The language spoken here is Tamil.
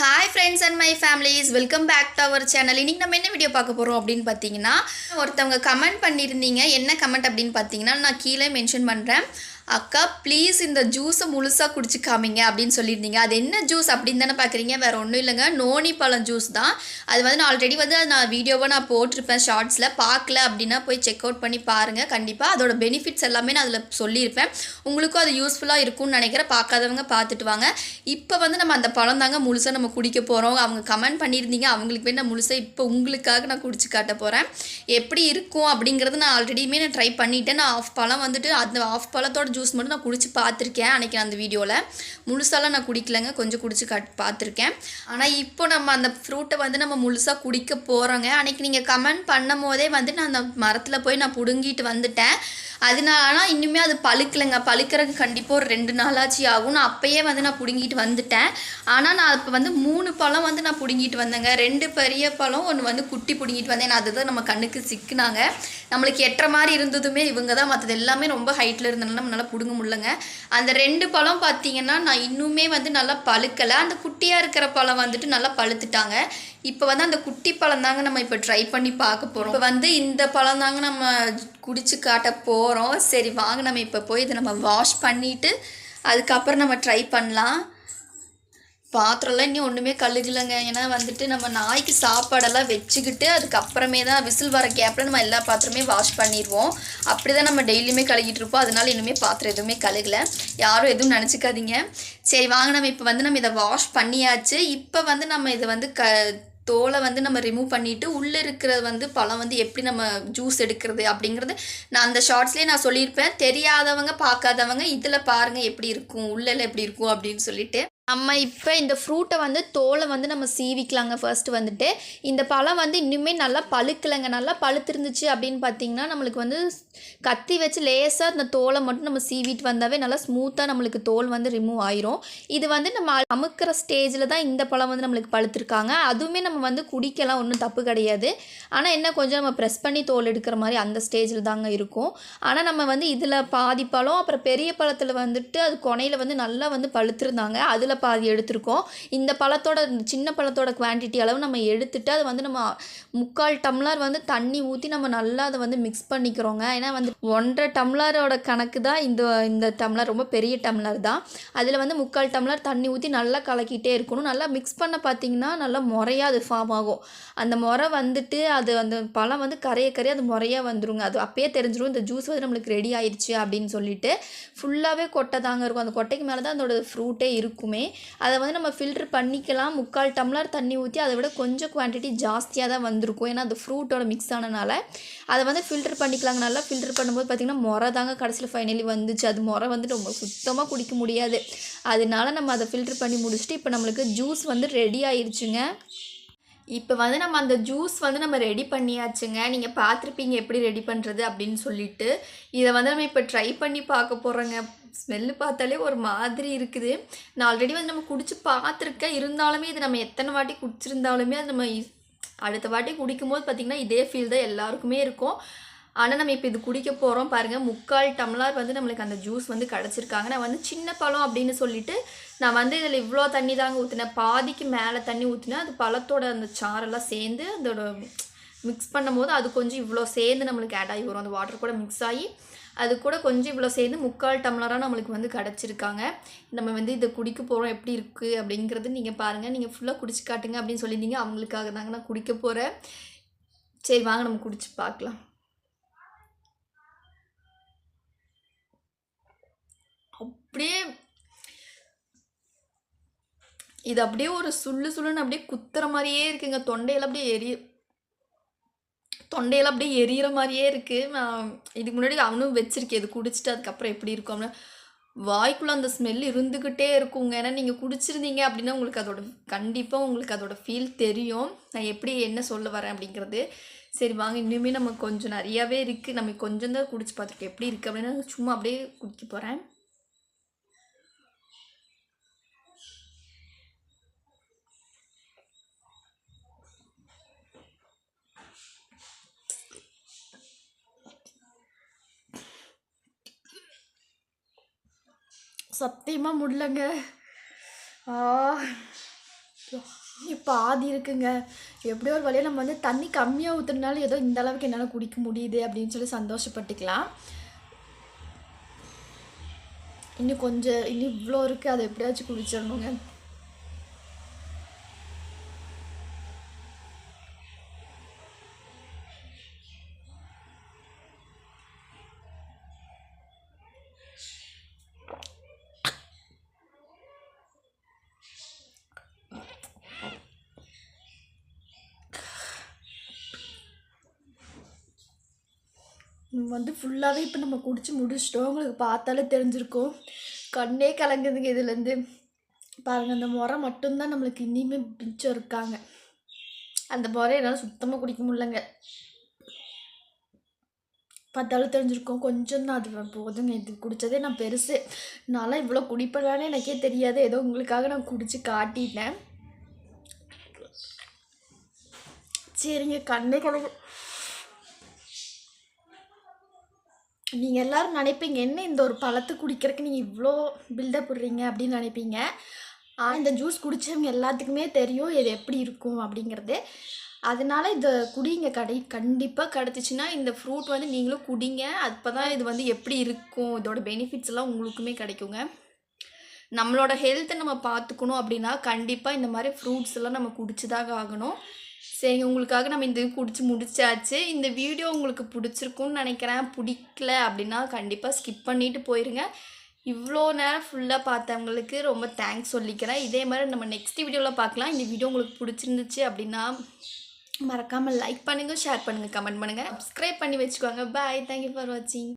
Hi friends and my families welcome back to our channel இன்றைக்கி நம்ம என்ன வீடியோ பார்க்க போகிறோம் அப்படின்னு பார்த்தீங்கன்னா ஒருத்தவங்க கமெண்ட் பண்ணியிருந்தீங்க. என்ன கமெண்ட் அப்படின்னு பார்த்தீங்கன்னா நான் கீழே மென்ஷன் பண்ணுறேன் அக்கா ப்ளீஸ் இந்த ஜூஸை முழுசாக குடிச்சிக்காமிங்க அப்படின்னு சொல்லியிருந்தீங்க. அது என்ன ஜூஸ் அப்படின்னு தானே பார்க்குறீங்க? வேறு ஒன்றும் இல்லைங்க. நோனி பழம் ஜூஸ் தான். அது வந்து நான் ஆல்ரெடி வந்து நான் வீடியோவாக நான் போட்டிருப்பேன் ஷார்ட்ஸில் பார்க்கல அப்படின்னா போய் செக் அவுட் பண்ணி பாருங்கள் கண்டிப்பாக அதோட பெனிஃபிட்ஸ் எல்லாமே நான் அதில் சொல்லியிருப்பேன். உங்களுக்கும் அது யூஸ்ஃபுல்லாக இருக்கும்னு நினைக்கிறேன். பார்க்காதவங்க பார்த்துட்டு வாங்க. இப்போ வந்து நம்ம அந்த பழம் தாங்க முழுசாக நம்ம குடிக்க போகிறோம் அவங்க கமெண்ட் பண்ணியிருந்தீங்க. அவங்களுக்கு வேணும் நான் முழுசாக இப்போ உங்களுக்காக நான் குடிச்சு காட்ட போகிறேன் எப்படி இருக்கும் அப்படிங்கிறது நான் ஆல்ரெடியுமே நான் ட்ரை பண்ணிவிட்டேன் நான் ஆஃப் பழம் வந்துட்டு அந்த ஆஃப் பழத்தோட ஜூஸ் மட்டும் நான் குடித்து பார்த்துருக்கேன் அன்றைக்கி அந்த வீடியோவில் முழுசாலாம் நான் குடிக்கலைங்க. கொஞ்சம் குடித்து காட் பார்த்துருக்கேன். ஆனால் இப்போ நம்ம அந்த ஃப்ரூட்டை வந்து நம்ம முழுசாக குடிக்க போகிறோங்க அன்றைக்கி நீங்கள் கமெண்ட் பண்ணும் போதே வந்து நான் அந்த மரத்தில் போய் நான் பிடுங்கிட்டு வந்துட்டேன். அதனால ஆனால் இன்னுமே அது பழுக்கலைங்க. பழுக்கிறதுக்கு கண்டிப்பாக ஒரு ரெண்டு நாளாச்சு ஆகும் நான் வந்து நான் பிடுங்கிட்டு வந்துட்டேன். ஆனால் நான் இப்போ வந்து மூணு பழம் வந்து நான் பிடுங்கிட்டு வந்தேங்க. ரெண்டு பெரிய பழம் ஒன்று வந்து குட்டி பிடுங்கிட்டு வந்தேன். நான் அதுதான் நம்ம கண்ணுக்கு சிக்கினாங்க. நம்மளுக்கு எட்டுற மாதிரி இருந்ததுமே இவங்க தான். மற்றது எல்லாமே ரொம்ப ஹைட்டில் இருந்தனால நம்மளால் பிடுங்க முடியலங்க. அந்த ரெண்டு பழம் பார்த்தீங்கன்னா நான் இன்னுமே வந்து நல்லா பழுக்கலை. அந்த குட்டியாக இருக்கிற பழம் வந்துட்டு நல்லா பழுத்துட்டாங்க. இப்போ வந்து அந்த குட்டி பழம் தாங்க நம்ம இப்போ ட்ரை பண்ணி பார்க்க போகிறோம் இப்போ வந்து இந்த பழம் தாங்க நம்ம குடிச்சு காட்ட போகிறோம் சரி வாங்க நம்ம இப்போ போய் இதை நம்ம வாஷ் பண்ணிவிட்டு அதுக்கப்புறம் நம்ம ட்ரை பண்ணலாம். பாத்திரம்லாம் இன்னும் ஒன்றுமே கழுகலைங்க. ஏன்னா வந்துட்டு நம்ம நாய்க்கு சாப்பாடெல்லாம் வச்சுக்கிட்டு அதுக்கப்புறமே தான் விசில் வர கேப்பில் நம்ம எல்லா பாத்திரமே வாஷ் பண்ணிடுவோம். அப்படி தான் நம்ம டெய்லியுமே கழுகிட்டு இருப்போம். அதனால இன்னுமே பாத்திரம் எதுவுமே கழுகலை. யாரும் எதுவும் நினச்சிக்காதீங்க. சரி வாங்க நம்ம இப்போ வந்து நம்ம இதை வாஷ் பண்ணியாச்சு. இப்போ வந்து நம்ம இதை வந்து க தோலை வந்து நம்ம ரிமூவ் பண்ணிவிட்டு உள்ளே இருக்கிறது வந்து பழம் வந்து எப்படி நம்ம ஜூஸ் எடுக்கிறது அப்படிங்கிறது நான் அந்த ஷார்ட்ஸ்லேயே நான் சொல்லியிருப்பேன். தெரியாதவங்க பார்க்காதவங்க இதில் பாருங்கள் எப்படி இருக்கும் உள்ளெல்லாம் எப்படி இருக்கும் அப்படின்னு சொல்லிட்டு. நம்ம இப்போ இந்த ஃப்ரூட்டை வந்து தோலை வந்து நம்ம சீவிக்கலாங்க. ஃபர்ஸ்ட் வந்துட்டு இந்த பழம் வந்து இன்னுமே நல்லா பழுக்கலைங்க. நல்லா பழுத்திருந்துச்சு அப்படின்னு பார்த்தீங்கன்னா நம்மளுக்கு வந்து கத்தி வச்சு லேசாக இந்த தோலை மட்டும் நம்ம சீவிட்டு வந்தாவே நல்லா ஸ்மூத்தாக நம்மளுக்கு தோல் வந்து ரிமூவ் ஆயிரும். இது வந்து நம்ம அமுக்கிற ஸ்டேஜில் தான் இந்த பழம் வந்து நம்மளுக்கு பழுத்திருக்காங்க. அதுவுமே நம்ம வந்து குடிக்கலாம் ஒன்றும் தப்பு கிடையாது. ஆனால் என்ன கொஞ்சம் நம்ம ப்ரெஸ் பண்ணி தோல் எடுக்கிற மாதிரி அந்த ஸ்டேஜில் தாங்க இருக்கும். ஆனால் நம்ம வந்து இதில் பாதி பழம் அப்புறம் பெரிய பழத்தில் வந்துட்டு அது கொனையில் வந்து நல்லா வந்து பழுத்திருந்தாங்க. அதில் பாதி எடுத்திருக்கோம். இந்த பழத்தோட இந்த சின்ன பழத்தோட குவான்டிட்டி அளவு நம்ம எடுத்துட்டு அதை வந்து நம்ம முக்கால் டம்ளர் வந்து தண்ணி ஊற்றி நம்ம நல்லா அதை வந்து மிக்ஸ் பண்ணிக்கிறோங்க. ஏன்னா வந்து ஒன்றரை டம்ளரோட கணக்கு தான் இந்த இந்த டம்ளர் ரொம்ப பெரிய டம்ளர் தான். அதில் வந்து முக்கால் டம்ளர் தண்ணி ஊற்றி நல்லா கலக்கிட்டே இருக்கணும். நல்லா மிக்ஸ் பண்ண பார்த்தீங்கன்னா நல்லா முறையாக அது ஃபார்ம் ஆகும். அந்த முறை வந்துட்டு அது அந்த பழம் வந்து கரைய கரைய அது முறையாக வந்துருங்க. அது அப்பயே தெரிஞ்சிடும் இந்த ஜூஸ் வந்து நம்மளுக்கு ரெடி ஆயிடுச்சு அப்படின்னு சொல்லிட்டு. ஃபுல்லாகவே கொட்டை தாங்க இருக்கும். அந்த கொட்டைக்கு மேலே தான் அதோட ஃப்ரூட்டே இருக்குமே. அதை வந்து நம்ம ஃபில்ட்ரு பண்ணிக்கலாம். முக்கால் டம்ளர் தண்ணி ஊற்றி அதை விட கொஞ்சம் குவான்டிட்டி ஜாஸ்தியாக தான் வந்திருக்கும். ஏன்னா அந்த ஃப்ரூட்டோட மிக்ஸ் ஆனனால அதை வந்து ஃபில்டர் பண்ணிக்கலாங்க. நல்லா ஃபில்டர் பண்ணும்போது பார்த்திங்கன்னா முறை தாங்க கடைசியில் ஃபைனலி வந்துச்சு. அது முறை வந்து ரொம்ப சுத்தமாக குடிக்க முடியாது. அதனால நம்ம அதை ஃபில்டர் பண்ணி முடிச்சுட்டு இப்போ நம்மளுக்கு ஜூஸ் வந்து ரெடி ஆயிடுச்சுங்க இப்போ வந்து நம்ம அந்த ஜூஸ் வந்து நம்ம ரெடி பண்ணியாச்சுங்க. நீங்கள் பார்த்துருப்பீங்க எப்படி ரெடி பண்ணுறது அப்படின்னு சொல்லிட்டு. இதை வந்து நம்ம இப்போ ட்ரை பண்ணி பார்க்க போகிறோங்க ஸ்மெல்லு பார்த்தாலே ஒரு மாதிரி இருக்குது. நான் ஆல்ரெடி வந்து நம்ம குடிச்சு பார்த்துருக்கேன். இருந்தாலுமே இது நம்ம எத்தனை வாட்டி குடிச்சிருந்தாலுமே அது நம்ம அடுத்த வாட்டி குடிக்கும்போது பார்த்திங்கன்னா இதே ஃபீல் தான் எல்லாருக்குமே இருக்கும். ஆனால் நம்ம இப்போ இது குடிக்க போகிறோம் பாருங்கள் முக்கால் டம்ளர் வந்து நம்மளுக்கு அந்த ஜூஸ் வந்து கிடச்சிருக்காங்க. நான் வந்து சின்ன பழம் அப்படின்னு சொல்லிட்டு நான் வந்து இதில் இவ்வளோ தண்ணி தாங்க ஊற்றினேன் பாதிக்கு மேலே தண்ணி ஊற்றினேன் அது பழத்தோட அந்த சாரெல்லாம் சேர்ந்து அதோட மிக்ஸ் பண்ணும்போது அது கொஞ்சம் இவ்வளோ சேர்ந்து நம்மளுக்கு ஆட் ஆகி வரும். அந்த வாட்டர் கூட மிக்ஸ் ஆகி அது கூட கொஞ்சம் இவ்வளோ சேர்ந்து முக்கால் டம்ளராக நம்மளுக்கு வந்து கிடச்சிருக்காங்க. நம்ம வந்து இதை குடிக்க போகிறோம் எப்படி இருக்குது அப்படிங்கிறது நீங்கள் பாருங்கள் நீங்கள் ஃபுல்லாக குடிச்சு காட்டுங்க அப்படின்னு சொல்லியிருந்தீங்க. அவங்களுக்காக தாங்க நான் குடிக்க போகிறேன் சரி வாங்க நம்ம குடிச்சு பார்க்கலாம். அப்படியே இது அப்படியே ஒரு சுள்ளு சுள்ளுன்னு அப்படியே குத்துற மாதிரியே இருக்குங்க. தொண்டையில அப்படியே எரிய தொண்டையில அப்படியே எரியிற மாதிரியே இருக்குது நான் இதுக்கு முன்னாடி அவனும் வச்சிருக்கேன். இது குடிச்சிட்டு அதுக்கப்புறம் எப்படி இருக்கும் அப்படின்னா வாய்க்குள்ளே அந்த ஸ்மெல் இருந்துக்கிட்டே இருக்குங்க. ஏன்னா நீங்கள் குடிச்சிருந்தீங்க அப்படின்னா உங்களுக்கு அதோட கண்டிப்பாக உங்களுக்கு அதோட ஃபீல் தெரியும். நான் எப்படி என்ன சொல்ல வரேன் அப்படிங்கிறது. சரி வாங்க. இன்னுமே நம்ம கொஞ்சம் நிறையாவே இருக்குது நம்ம கொஞ்சம் தான் குடிச்சு பார்த்துருக்கோம். எப்படி இருக்குது அப்படின்னா சும்மா அப்படியே குடிக்க போகிறேன் சத்தியமாக முடிலங்க இப்போ ஆதி இருக்குங்க. எப்படியோ ஒரு வழியாக நம்ம வந்து தண்ணி கம்மியாக ஊற்றுனாலும் ஏதோ இந்த அளவுக்கு என்னால் குடிக்க முடியுது அப்படின்னு சொல்லி சந்தோஷப்பட்டுக்கலாம். இன்னும் கொஞ்சம் இன்னும் இவ்வளோ இருக்குது அதை எப்படியாச்சும் குடிச்சிடணுங்க. வந்து ஃபுல்லாகவே இப்போ நம்ம குடிச்சு முடிச்சிட்டோம். உங்களுக்கு பார்த்தாலே தெரிஞ்சிருக்கும். கண்ணே கலங்குதுங்க இதுலேருந்து. பாருங்கள் அந்த முறை மட்டும்தான் நம்மளுக்கு இனிமே மிச்சம் இருக்காங்க. அந்த முறை என்னால் சுத்தமாக குடிக்க முடியலங்க. பார்த்தாலும் தெரிஞ்சிருக்கும். கொஞ்சம் தான் அது போதுங்க. இது குடித்ததே நான் பெருசு. நான்லாம் இவ்வளோ குடிப்பேனானே எனக்கே தெரியாது. ஏதோ உங்களுக்காக நான் குடித்து காட்டிட்டேன். சரிங்க கண்ணே கலங்கு நீங்கள் எல்லாரும் நினைப்பீங்க என்ன இந்த ஒரு பழத்தை குடிக்கிறதுக்கு நீங்கள் இவ்வளோ பில்டப் விடுறீங்க அப்படின்னு நினைப்பீங்க. ஆனால் இந்த ஜூஸ் குடித்தவங்க எல்லாத்துக்குமே தெரியும் இது எப்படி இருக்கும் அப்படிங்கிறது. அதனால இதை குடிங்க கடை கண்டிப்பாக கிடச்சிச்சின்னா இந்த ஃப்ரூட் வந்து நீங்களும் குடிங்க. அப்போ தான் இது வந்து எப்படி இருக்கும் இதோட பெனிஃபிட்ஸ் எல்லாம் உங்களுக்குமே கிடைக்குங்க. நம்மளோட ஹெல்த்தை நம்ம பார்த்துக்கணும் அப்படின்னா கண்டிப்பாக இந்த மாதிரி ஃப்ரூட்ஸ் எல்லாம் நம்ம குடிச்சுதாக ஆகணும். சரி உங்களுக்காக நம்ம இந்த குடிச்சு முடிச்சாச்சு. இந்த வீடியோ உங்களுக்கு பிடிச்சிருக்குன்னு நினைக்கிறேன். பிடிக்கல அப்படின்னா கண்டிப்பாக ஸ்கிப் பண்ணிட்டு போயிருங்க. இவ்வளோ நேரம் ஃபுல்லாக பார்த்தவங்களுக்கு ரொம்ப தேங்க்ஸ் சொல்லிக்கிறேன். இதே மாதிரி நம்ம நெக்ஸ்ட் வீடியோவில் பார்க்கலாம். இந்த வீடியோ உங்களுக்கு பிடிச்சிருந்துச்சு அப்படின்னா மறக்காமல் லைக் பண்ணுங்கள் ஷேர் பண்ணுங்கள் கமெண்ட் பண்ணுங்கள் சப்ஸ்கிரைப் பண்ணி வச்சுக்கோங்க. பாய் தேங்க்யூ ஃபார் வாட்சிங்